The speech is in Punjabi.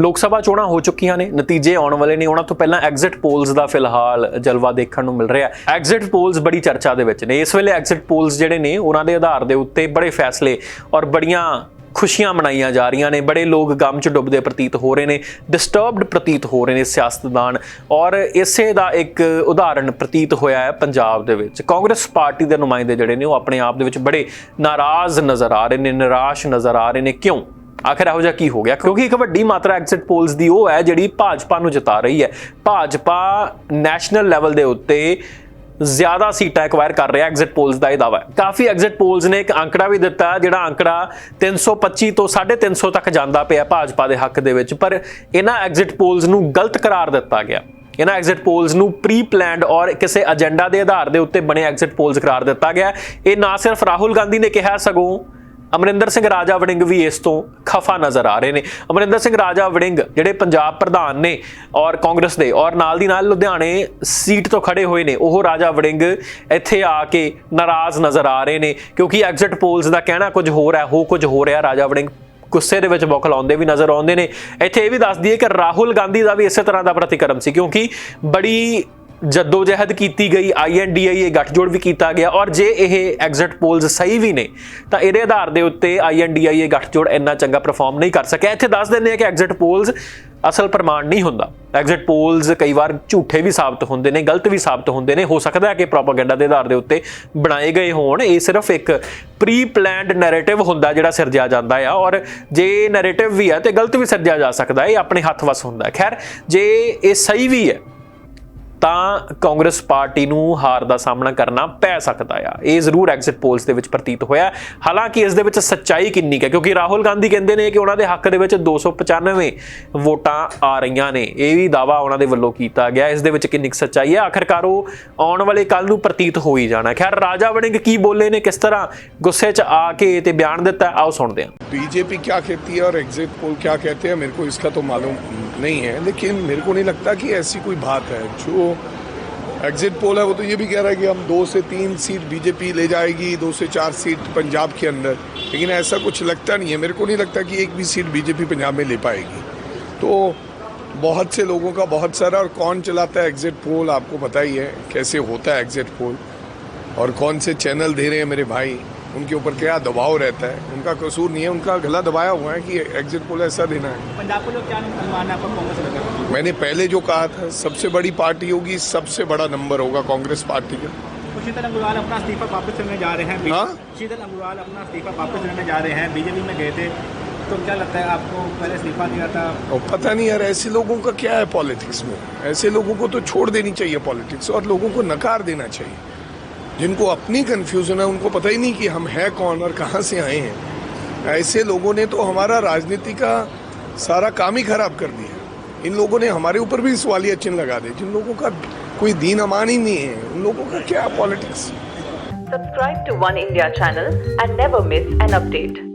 ਲੋਕ ਸਭਾ ਚੋਣਾਂ ਹੋ ਚੁੱਕੀਆਂ ਨੇ, ਨਤੀਜੇ ਆਉਣ ਵਾਲੇ ਨੇ। ਉਹਨਾਂ ਤੋਂ ਪਹਿਲਾਂ ਐਗਜ਼ਿਟ ਪੋਲਸ ਦਾ ਫਿਲਹਾਲ ਜਲਵਾ ਦੇਖਣ ਨੂੰ ਮਿਲ ਰਿਹਾ ਹੈ। ਐਗਜ਼ਿਟ ਪੋਲਸ ਬੜੀ ਚਰਚਾ ਦੇ ਵਿੱਚ ਨੇ। ਇਸ ਵੇਲੇ ਐਗਜ਼ਿਟ ਪੋਲਸ ਜਿਹੜੇ ਨੇ, ਉਹਨਾਂ ਦੇ ਆਧਾਰ ਦੇ ਉੱਤੇ ਬੜੇ ਫੈਸਲੇ ਔਰ ਬੜੀਆਂ ਖੁਸ਼ੀਆਂ ਮਨਾਈਆਂ ਜਾ ਰਹੀਆਂ ਨੇ। ਬੜੇ ਲੋਕ ਗਮ ਚ ਡੁੱਬਦੇ ਪ੍ਰਤੀਤ ਹੋ ਰਹੇ ਨੇ ਡਿਸਟਰਬਡ ਪ੍ਰਤੀਤ ਹੋ ਰਹੇ ਨੇ ਸਿਆਸਤਦਾਨ। ਔਰ ਇਸੇ ਦਾ ਇੱਕ ਉਦਾਹਰਣ ਪ੍ਰਤੀਤ ਹੋਇਆ ਹੈ ਪੰਜਾਬ ਦੇ ਵਿੱਚ। ਕਾਂਗਰਸ ਪਾਰਟੀ ਦੇ ਨੁਮਾਇੰਦੇ ਜਿਹੜੇ ਨੇ, ਉਹ ਆਪਣੇ ਆਪ ਦੇ ਵਿੱਚ ਬੜੇ ਨਾਰਾਜ਼ ਨਜ਼ਰ ਆ ਰਹੇ ਨੇ, ਨਿਰਾਸ਼ ਨਜ਼ਰ ਆ ਰਹੇ ਨੇ। ਕਿਉਂ? ਆਖਿਰ ਇਹੋ ਜਿਹਾ ਕੀ ਹੋ ਗਿਆ? ਕਿਉਂਕਿ ਇੱਕ ਵੱਡੀ ਮਾਤਰਾ ਐਗਜ਼ਿਟ ਪੋਲਸ ਦੀ ਉਹ ਹੈ ਜਿਹੜੀ ਭਾਜਪਾ ਨੂੰ ਜਿਤਾ ਰਹੀ ਹੈ। ਭਾਜਪਾ ਨੈਸ਼ਨਲ ਲੈਵਲ ਦੇ ਉੱਤੇ ਜ਼ਿਆਦਾ ਸੀਟਾਂ ਐਕਵਾਇਰ ਕਰ ਰਿਹਾ ਐਗਜ਼ਿਟ ਪੋਲਸ ਦਾ ਇਹ ਦਾਵਾ ਹੈ। ਕਾਫੀ ਐਗਜ਼ਿਟ ਪੋਲਸ ਨੇ ਇੱਕ ਅੰਕੜਾ ਵੀ ਦਿੱਤਾ, ਜਿਹੜਾ ਅੰਕੜਾ 325 ਤੋਂ 350 ਤੱਕ ਜਾਂਦਾ ਪਿਆ ਭਾਜਪਾ ਦੇ ਹੱਕ ਦੇ ਵਿੱਚ, ਪਰ ਇਹਨਾਂ ਐਗਜ਼ਿਟ ਪੋਲਸ ਨੂੰ ਗਲਤ ਕਰਾਰ ਦਿੱਤਾ ਗਿਆ। ਇਹਨਾਂ ਐਗਜ਼ਿਟ ਪੋਲਸ ਨੂੰ ਪ੍ਰੀ ਪਲਾਨਡ ਔਰ ਕਿਸੇ ਏਜੰਡਾ ਦੇ ਆਧਾਰ ਦੇ ਉੱਤੇ ਬਣੇ ਐਗਜ਼ਿਟ ਪੋਲਸ ਕਰਾਰ ਦਿੱਤਾ ਗਿਆ। ਇਹ ਨਾ ਸਿਰਫ ਰਾਹੁਲ ਗਾਂਧੀ ਨੇ ਕਿਹਾ, ਸਗੋਂ ਅਮਰਿੰਦਰ ਸਿੰਘ ਰਾਜਾ ਵੜਿੰਗ ਵੀ ਇਸ ਤੋਂ ਖਫਾ ਨਜ਼ਰ ਆ ਰਹੇ ਨੇ। ਅਮਰਿੰਦਰ ਸਿੰਘ ਰਾਜਾ ਵੜਿੰਗ ਜਿਹੜੇ ਪੰਜਾਬ ਪ੍ਰਧਾਨ ਨੇ ਔਰ ਕਾਂਗਰਸ ਦੇ ਔਰ ਨਾਲ ਦੀ ਨਾਲ ਲੁਧਿਆਣੇ ਸੀਟ ਤੋਂ ਖੜੇ ਹੋਏ ਨੇ, ਉਹ ਰਾਜਾ ਵੜਿੰਗ ਇੱਥੇ ਆ ਕੇ ਨਾਰਾਜ਼ ਨਜ਼ਰ ਆ ਰਹੇ ਨੇ ਕਿਉਂਕਿ ਐਗਜ਼ਿਟ ਪੋਲਸ ਦਾ ਕਹਿਣਾ ਕੁਝ ਹੋਰ ਹੈ, ਹੋ ਕੁਝ ਹੋ ਰਿਹਾ ਰਾਜਾ ਵੜਿੰਗ ਗੁੱਸੇ ਦੇ ਵਿੱਚ ਬੌਖਲਾਉਂਦੇ ਵੀ ਨਜ਼ਰ ਆਉਂਦੇ ਨੇ। ਇੱਥੇ ਇਹ ਵੀ ਦੱਸ ਦਈਏ ਕਿ ਰਾਹੁਲ ਗਾਂਧੀ ਦਾ ਵੀ ਇਸੇ ਤਰ੍ਹਾਂ ਦਾ ਪ੍ਰਤੀਕਰਮ ਸੀ ਕਿਉਂਕਿ ਬੜੀ ਜਦੋਜਹਿਦ ਕੀਤੀ ਗਈ ਆਈਐਨਡੀਆਈ ਇਹ ਗੱਠਜੋੜ ਵੀ ਕੀਤਾ ਗਿਆ ਔਰ ਜੇ ਇਹ ਐਗਜ਼ਿਟ ਪੋਲਸ ਸਹੀ ਵੀ ਨੇ, ਤਾਂ ਇਹਦੇ ਆਧਾਰ ਦੇ ਉੱਤੇ ਆਈਐਨਡੀਆਈ ਇਹ ਗੱਠਜੋੜ ਇੰਨਾ ਚੰਗਾ ਪਰਫਾਰਮ ਨਹੀਂ ਕਰ ਸਕਿਆ। ਇੱਥੇ ਦੱਸ ਦਿੰਦੇ ਆ ਕਿ ਐਗਜ਼ਿਟ ਪੋਲਸ ਅਸਲ ਪ੍ਰਮਾਣ ਨਹੀਂ ਹੁੰਦਾ। ਐਗਜ਼ਿਟ ਪੋਲਸ ਕਈ ਵਾਰ ਝੂਠੇ ਵੀ ਸਾਬਤ ਹੁੰਦੇ ਨੇ, ਗਲਤ ਵੀ ਸਾਬਤ ਹੁੰਦੇ ਨੇ। ਹੋ ਸਕਦਾ ਹੈ ਕਿ ਪ੍ਰੋਪਾਗੈਂਡਾ ਦੇ ਆਧਾਰ ਦੇ ਉੱਤੇ ਬਣਾਏ ਗਏ ਹੋਣ। ਇਹ ਸਿਰਫ ਇੱਕ ਪ੍ਰੀ ਪਲਾਨਡ ਨੈਰੇਟਿਵ ਹੁੰਦਾ ਜਿਹੜਾ ਸਿਰਜਿਆ ਜਾਂਦਾ ਆ ਔਰ ਜੇ ਨੈਰੇਟਿਵ ਵੀ ਹੈ ਤੇ ਗਲਤ ਵੀ ਸਿਰਜਿਆ ਜਾ ਸਕਦਾ ਹੈ ਇਹ ਆਪਣੇ ਹੱਥ ਵਸ ਹੁੰਦਾ ਖੈਰ, ਜੇ ਇਹ ਸਹੀ ਵੀ ਹੈ ਤਾਂ ਕਾਂਗਰਸ ਪਾਰਟੀ ਨੂੰ ਹਾਰ ਦਾ ਸਾਹਮਣਾ ਕਰਨਾ ਪੈ ਸਕਦਾ ਆ। ਇਹ ਜ਼ਰੂਰ ਐਗਜ਼ਿਟ ਪੋਲਸ ਦੇ ਵਿੱਚ ਪ੍ਰਤੀਤ ਹੋਇਆ ਹਾਲਾਂਕਿ ਇਸ ਦੇ ਵਿੱਚ ਸੱਚਾਈ ਕਿੰਨੀ ਹੈ? ਕਿਉਂਕਿ ਰਾਹੁਲ ਗਾਂਧੀ ਕਹਿੰਦੇ ਨੇ ਕਿ ਉਹਨਾਂ ਦੇ ਹੱਕ ਦੇ ਵਿੱਚ 295 ਵੋਟਾਂ ਆ ਰਹੀਆਂ ਨੇ। ਇਹ ਵੀ ਦਾਵਾ ਉਹਨਾਂ ਦੇ ਵੱਲੋਂ ਕੀਤਾ ਗਿਆ। ਇਸ ਦੇ ਵਿੱਚ ਕਿੰਨੀ ਸੱਚਾਈ ਹੈ? ਆਖਰਕਾਰ ਉਹ ਆਉਣ ਵਾਲੇ ਕੱਲ ਨੂੰ ਪ੍ਰਤੀਤ ਹੋ ਹੀ ਜਾਣਾ ਖੈਰ, ਰਾਜਾ ਵੜਿੰਗ ਕੀ ਬੋਲੇ ਨੇ? ਕਿਸ ਤਰ੍ਹਾਂ ਗੁੱਸੇ 'ਚ ਆ ਕੇ ਤੇ ਬਿਆਨ ਦਿੱਤਾ ਆਓ ਸੁਣਦੇ ਹਾਂ। ਬੀਜੇਪੀ ਕੀ ਕਹਤੀ ਹੈ ਔਰ ਐਗਜ਼ਿਟ ਪੋਲ ਕੀ ਕਹਤੇ ਹੈ? ਮੇਰੇ ਕੋ ਇਸਕਾ ਤੋਂ ਮਾਲੂਮ नहीं है, लेकिन मेरे को नहीं लगता कि ऐसी कोई बात है। जो एग्जिट पोल है, वो तो ये भी कह रहा है कि हम दो से तीन सीट बीजेपी ले जाएगी, दो से चार सीट पंजाब के अंदर। लेकिन ऐसा कुछ लगता नहीं है। मेरे को नहीं लगता कि एक भी सीट बीजेपी पंजाब में ले पाएगी। तो बहुत से लोगों का बहुत सारा, और कौन चलाता है एग्जिट पोल आपको पता ही है कैसे होता है एग्जिट पोल और कौन से चैनल दे रहे हैं मेरे भाई? उनके ऊपर क्या दबाव रहता है? उनका कसूर नहीं है उनका गला दबाया हुआ है कि एग्जिट पोल ऐसा देना है। पंजाब को लोग क्या अनुमान है? आपका कांग्रेस मैंने पहले जो कहा था सबसे बड़ी पार्टी होगी सबसे बड़ा नंबर होगा कांग्रेस पार्टी का। शीतल अग्रवाल अपना इस्तीफा वापस लेने जा रहे हैं। हाँ? शीतल अग्रवाल अपना इस्तीफा वापस लेने जा रहे हैं। बीजेपी में गए थे तो क्या लगता है आपको पहले इस्तीफा दिया था? और पता नहीं यार ऐसे लोगों का क्या है पॉलिटिक्स में? ऐसे लोगों को तो छोड़ देनी चाहिए पॉलिटिक्स और लोगों को नकार देना चाहिए। जिनको अपनी कन्फ्यूज़न है, उनको पता ही नहीं कि हम है कौन और कहाँ से आए हैं। ऐसे लोगों ने तो हमारा राजनीति का सारा काम ही खराब कर दिया। इन लोगों ने हमारे ऊपर भी सवालिया चिन्ह लगा दे, जिन लोगों का कोई दीन अमान ही नहीं है, उन लोगों का क्या politics subscribe to One India channel and never miss an update.